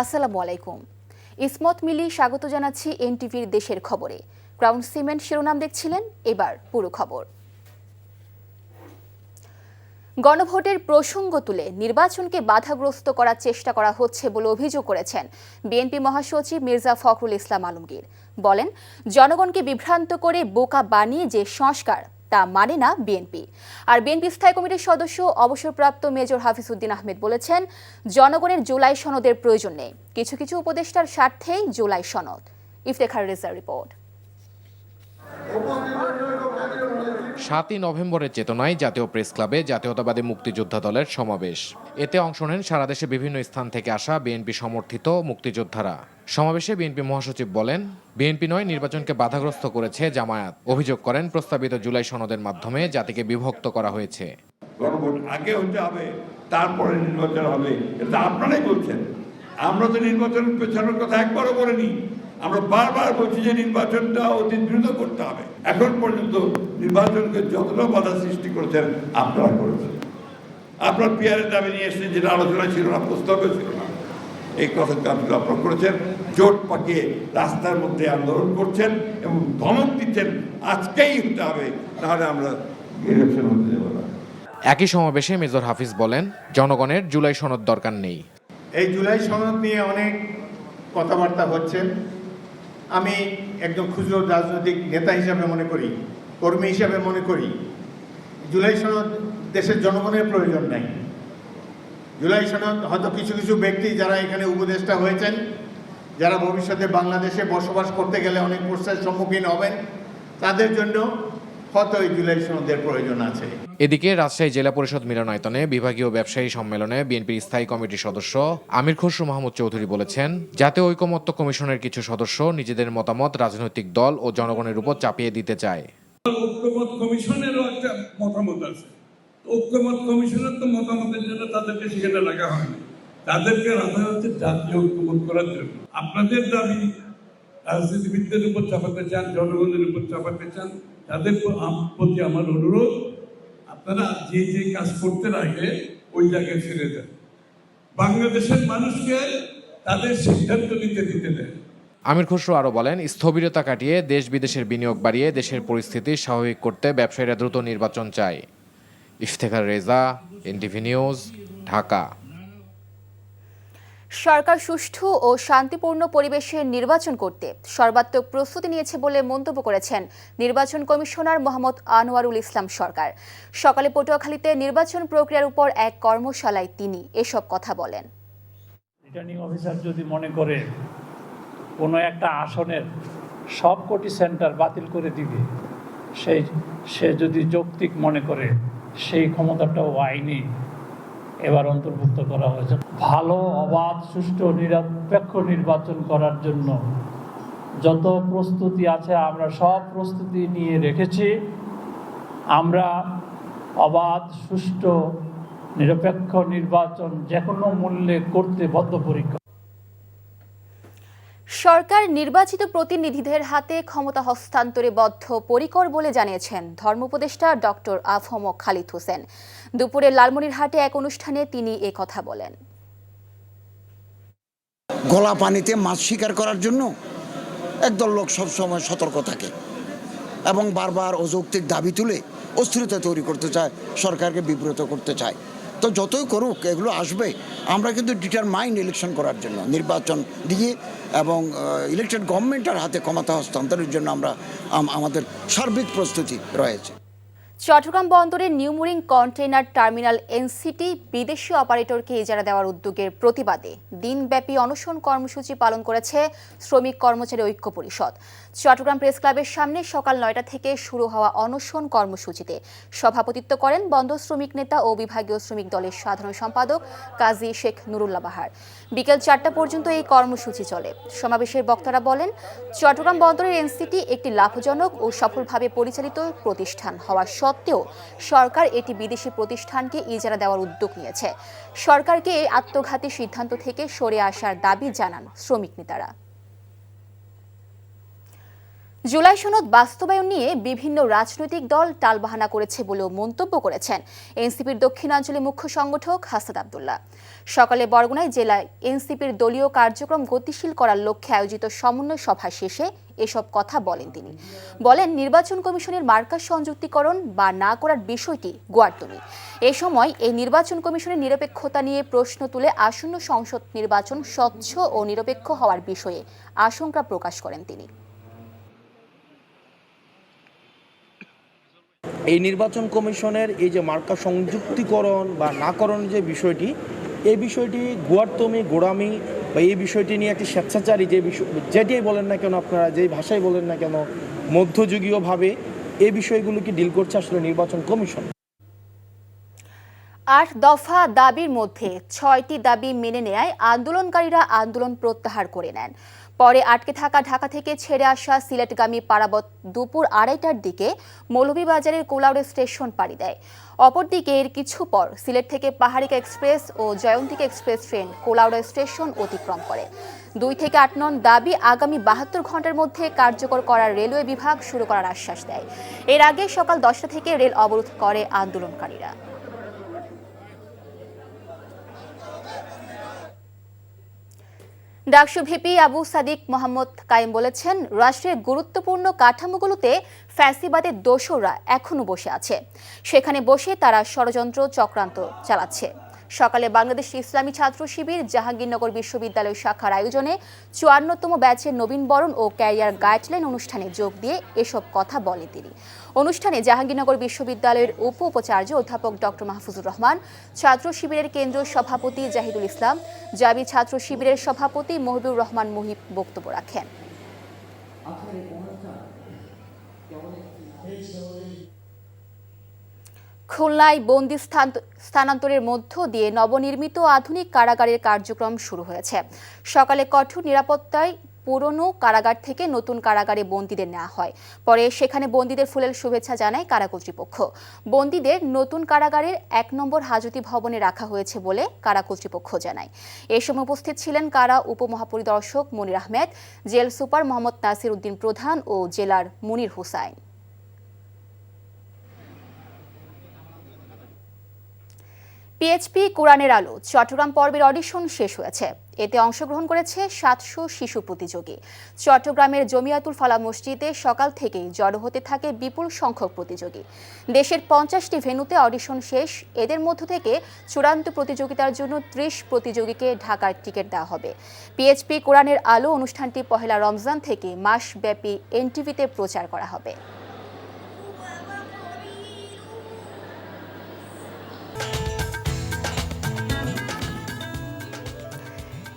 আসসালামু আলাইকুম। ইসমত মিলি, স্বাগত জানাচ্ছি এনটিভির দেশের খবরে। ক্রাউন সিমেন্ট শিরোনাম দেখছিলেন, এবার পুরো খবর। গণভোটের প্রসঙ্গ তুলে নির্বাচনকে বাধাগ্রস্ত করার চেষ্টা করা হচ্ছে বলে অভিযোগ করেছেন বিএনপি মহাসচিব মির্জা ফখরুল ইসলাম আলমগীর। বলেন, জনগণকে বিভ্রান্ত করে বোকা বানিয়ে যে সংস্কার তা মানে না বিএনপি আর বিএনপি স্থায়ী কমিটির সদস্য, অবসরপ্রাপ্ত মেজর হাফিজউদ্দিন আহমেদ বলেছেন, জনগণের জুলাই সনদের প্রয়োজন নেই। কিছু কিছু উপদেষ্টার স্বার্থেই জুলাই সনদ। ইফতেখার রেজার রিপোর্ট। সাতই নভেম্বরের চেতনায় জাতীয় প্রেস ক্লাবে জাতীয়তাবাদী মুক্তিযোদ্ধা দলের সমাবেশ। এতে অংশ নেন সারা দেশে বিভিন্ন স্থান থেকে আসা বিএনপি সমর্থিত মুক্তিযোদ্ধারা। সমাবেশে বিএনপি মহাসচিব বলেন, বিএনপি নয়, নির্বাচনকে বাধাগ্রস্ত করেছে জামায়াত। অভিযোগ করেন, প্রস্তাবিত জুলাই সনদের মাধ্যমে জাতিকে বিভক্ত করা হয়েছে। আগে হতে হবে, তারপরে নির্বাচন হবে। আপনারাই বলছেন। আমরা তো নির্বাচন পেছানোর কথা একবারও বলিনি। আমরা বারবার বলছি যে নির্বাচনটা অতি দ্রুত করতে হবে। এখন পর্যন্ত নির্বাচনকে যতটা বাধা সৃষ্টি করেছেন আপনারা করেছেন। আপনার পিয়ারের দাবি নিয়ে এসেছেন যেটা আলোচনা ছিল না প্রস্তাবে ছিল না। এই কথাটা আপনি আপনারা করেছেন। জোট পাকিয়ে রাস্তার মধ্যে আন্দোলন করছেন এবং ধমক দিচ্ছেন আজকেই হতে হবে তাহলে আমরা ইলেকশন হতে দেবো না। একই সমাবেশে মেজর হাফিজ বলেন জনগণের জুলাই সনদ দরকার নেই। এই জুলাই সনদ নিয়ে অনেক কথাবার্তা হচ্ছে। আমি একজন খুচরো রাজনৈতিক নেতা হিসাবে মনে করি, কর্মী হিসাবে মনে করি। জুলাই সনদ দেশের জনগণের প্রয়োজন নাই। জুলাই সনদ হয়তো কিছু কিছু ব্যক্তি যারা এখানে উপদেষ্টা হয়েছেন, যারা ভবিষ্যতে বাংলাদেশে বসবাস করতে গেলে অনেক প্রশ্নের সম্মুখীন হবেন, তাদের জন্য জুলাই সনদের প্রয়োজন আছে। এদিকে রাজশাহী জেলা পরিষদ মিলনায়তনে বিভাগীয় ব্যবসায়ী সম্মেলনে বিএনপির স্থায়ী কমিটির সদস্য আমির খসরু মাহমুদ চৌধুরী বলেছেন জাতীয় ঐকমত্য কমিশনের কিছু সদস্য নিজেদের মতামত রাজনৈতিক দল ও জনগণের উপর চাপিয়ে দিতে চায়। ঐক্যমত কমিশনেরও একটা মতামত আছে। ঐক্যমত কমিশনের তো মতামতের জন্য তাদেরকে সেখানে রাখা হয়নি। তাদেরকে রাখা হচ্ছে জাতীয় ঐক্যমত করার জন্য। আপনাদের দাবি রাজনীতিবিদদের উপর চাপাতে চান, জনগণের উপর চাপাতে চান, তাদের প্রতি আমার অনুরোধ, আপনারা যে যে কাজ করতে লাগে, ওই জায়গায় ফিরে যান। বাংলাদেশের মানুষকে তাদের সিদ্ধান্ত নিতে দিতে দেন। আমির খসরু আরও বলেন, স্থবিরতা কাটিয়ে দেশ বিদেশের বিনিয়োগ বাড়িয়ে দেশের পরিস্থিতি স্বাভাবিক করতে ব্যবসায়ীরা দ্রুত নির্বাচন চায়। Iftekhar Reza, NTV news, Dhaka. সরকার সুষ্ঠু ও শান্তিপূর্ণ পরিবেশে নির্বাচন করতে সর্বাত্মক প্রস্তুতি নিয়েছে বলে মন্তব্য করেছেন নির্বাচন কমিশনার মোহাম্মদ আনোয়ারুল ইসলাম সরকার। সকালে পটুয়াখালীতে নির্বাচন প্রক্রিয়ার উপর এক কর্মশালায় তিনি এসব কথা বলেন। রিটার্নিং অফিসার যদি মনে করে কোনো একটা আসনের সেন্টার বাতিল করে দিবে সেই সে যদি যৌক্তিক মনে করে, সেই ক্ষমতাটাও আইনি এবার অন্তর্ভুক্ত করা হয়েছে। ভালো, অবাধ, সুষ্ঠু, নিরপেক্ষ নির্বাচন করার জন্য যত প্রস্তুতি আছে, আমরা সব প্রস্তুতি নিয়ে রেখেছি। আমরা অবাধ, সুষ্ঠু, নিরপেক্ষ নির্বাচন যে কোনো মূল্যে করতে বদ্ধপরিকর। সরকার নির্বাচিত প্রতিনিধিদের হাতে ক্ষমতা হস্তান্তরে বদ্ধ পরিকর বলে জানিয়েছেন ধর্ম উপদেষ্টা ডক্টর আফম খালিদ হোসেন। দুপুরে লালমনিরহাটে এক অনুষ্ঠানে তিনি এ কথা বলেন। গলা পানিতে মাছ শিকার করার জন্য একদল লোক সবসময় সতর্ক থাকে এবং বারবার অযৌক্তিক দাবি তুলে অস্থিরতা তৈরি করতে চায়, সরকারকে বিব্রত করতে চায়। তো যতই করুক, এগুলো আসবে। আমরা কিন্তু ডিটার মাইন্ড ইলেকশন করার জন্য, নির্বাচন দিয়ে এবং ইলেকটেড গভর্নমেন্টের হাতে ক্ষমতা হস্তান্তরের জন্য আমরা আমাদের সার্বিক প্রস্তুতি রয়েছে। চট্টগ্রাম বন্দরের নিউমুরিং কন্টেইনার টার্মিনাল এনসিটি বিদেশি অপারেটরকে ইজারা দেওয়ার উদ্যোগের প্রতিবাদে দিনব্যাপী অনশন কর্মসূচি পালন করেছে শ্রমিক কর্মচারী ঐক্য পরিষদ। চট্টগ্রাম প্রেস ক্লাবের সামনে সকাল নয়টা থেকে শুরু হওয়া অনশন কর্মসূচিতে সভাপতিত্ব করেন বন্দর শ্রমিক নেতা ও বিভাগীয় শ্রমিক দলের সাধারণ সম্পাদক কাজী শেখ নুরুল্লাহ বাহার। বিকেল চারটা পর্যন্ত এই কর্মসূচি চলে। সমাবেশের বক্তারা বলেন, চট্টগ্রাম বন্দরের এনসিটি একটি লাভজনক ও সফলভাবে পরিচালিত প্রতিষ্ঠান হওয়া সত্ত্বেও সরকার এটি বিদেশি প্রতিষ্ঠানকে ইজারা দেওয়ার উদ্যোগ নিয়েছে। সরকারকে এই আত্মঘাতী সিদ্ধান্ত থেকে সরে আসার দাবি জানান শ্রমিক নেতারা। জুলাই সনদ বাস্তবায়ন নিয়ে বিভিন্ন রাজনৈতিক দল টালবাহানা করেছে বলেও মন্তব্য করেছেন এনসিপির দক্ষিণাঞ্চলের মুখ্য সংগঠক হাসান আবদুল্লাহ। সকালে বরগুনায় জেলায় এনসিপির দলীয় কার্যক্রম গতিশীল করার লক্ষ্যে আয়োজিত সমন্বয় সভা শেষে এসব কথা বলেন তিনি। বলেন, নির্বাচন কমিশনের মার্কা সংযুক্তিকরণ বা না করার বিষয়টি গোয়ার্তমি এ সময় এই নির্বাচন কমিশনের নিরপেক্ষতা নিয়ে প্রশ্ন তুলে আসন্ন সংসদ নির্বাচন স্বচ্ছ ও নিরপেক্ষ হওয়ার বিষয়ে আশঙ্কা প্রকাশ করেন তিনি। এই নির্বাচন কমিশনের এই যে মার্কা সংযুক্তিকরণ বা নাকরণ যে বিষয়টি, এই বিষয়টি গুয়ারতমি, গোড়ামি বা এই বিষয়টি নিয়ে একটি স্বেচ্ছাচারী যে বিষয়, যেটাই বলেন না কেন আপনারা, যেই ভাষায় বলেন না কেন, মধ্যযুগীয়ভাবে এই বিষয়গুলোকে ডিল করছে আসলে নির্বাচন কমিশন? আট দফা দাবির মধ্যে ছয়টি দাবি মেনে নেয় আন্দোলনকারীরা আন্দোলন প্রত্যাহার করে নেন। পরে আটকে থাকা ঢাকা থেকে ছেড়ে আসা সিলেটগামী পারাবত দুপুর আড়াইটার দিকে মৌলভীবাজারের কোলাউড়ে স্টেশন পাড়ি দেয়। অপরদিকে এর কিছু পর সিলেট থেকে পাহাড়িকা এক্সপ্রেস ও Jayantika express train Kulaura station অতিক্রম করে। দুই থেকে আট নন দাবি আগামী বাহাত্তর ঘণ্টার মধ্যে কার্যকর করার রেলওয়ে বিভাগ শুরু করার আশ্বাস দেয়। এর আগে সকাল দশটা থেকে রেল অবরোধ করে আন্দোলনকারীরা। ডাকসু ভিপি আবু সাদিক মোহাম্মদ কায়েম বলেছেন, রাষ্ট্রের গুরুত্বপূর্ণ কাঠামোগুলোতে ফ্যাসিবাদের দোষরা এখনও বসে আছে। সেখানে বসে তারা ষড়যন্ত্র চক্রান্ত চালাচ্ছে। সকালে বাংলাদেশ ইসলামী ছাত্র শিবির জাহাঙ্গীরনগর বিশ্ববিদ্যালয় শাখার আয়োজনে চুয়ান্নতম ব্যাচের নবীনবরণ ও ক্যারিয়ার গাইডলাইন অনুষ্ঠানে যোগ দিয়ে এসব কথা বলে তিনি। অনুষ্ঠানে জাহাঙ্গীরনগর বিশ্ববিদ্যালয়ের উপ উপাচার্য অধ্যাপক ডক্টর মাহফুজুর রহমান, ছাত্র শিবিরের কেন্দ্রীয় সভাপতি জাহিদুল ইসলাম, জাবি ছাত্র শিবিরের সভাপতি মহিবুর রহমান মুহিব বক্তব্য রাখেন। খুলনায় বন্দি স্থান স্থানান্তরের মধ্য দিয়ে নবনির্মিত আধুনিক কারাগারের কার্যক্রম শুরু হয়েছে। সকালে কঠোর নিরাপত্তায় পুরনো কারাগার থেকে নতুন কারাগারে বন্দীদের নেওয়া হয়। পরে সেখানে বন্দীদের ফুলেল শুভেচ্ছা জানায় কারা কর্তৃপক্ষ। বন্দীদের নতুন কারাগারের এক নম্বর হাজতি ভবনে রাখা হয়েছে বলে কারা কর্তৃপক্ষ জানায়। এ সময় উপস্থিত ছিলেন কারা উপমহাপরিদর্শক মনির আহমেদ, জেল সুপার মোহাম্মদ নাসির উদ্দিন প্রধান ও জেলার মুনির হুসাইন। পিএইচপি কোরআনের আলো, চট্টগ্রাম পর্বের অডিশন শেষ হয়েছে। এতে অংশগ্রহণ করেছে সাতশো শিশু প্রতিযোগী। চট্টগ্রামের জমিয়াতুল ফালা মসজিদে সকাল থেকেই জড়ো হতে থাকে বিপুল সংখ্যক প্রতিযোগী। দেশের পঞ্চাশটি ভেন্যুতে অডিশন শেষ। এদের মধ্য থেকে চূড়ান্ত প্রতিযোগিতার জন্য ত্রিশ প্রতিযোগীকে ঢাকার টিকিট দেওয়া হবে। পিএইচপি কোরআনের আলো অনুষ্ঠানটি পহেলা রমজান থেকে মাসব্যাপী এনটিভিতে প্রচার করা হবে।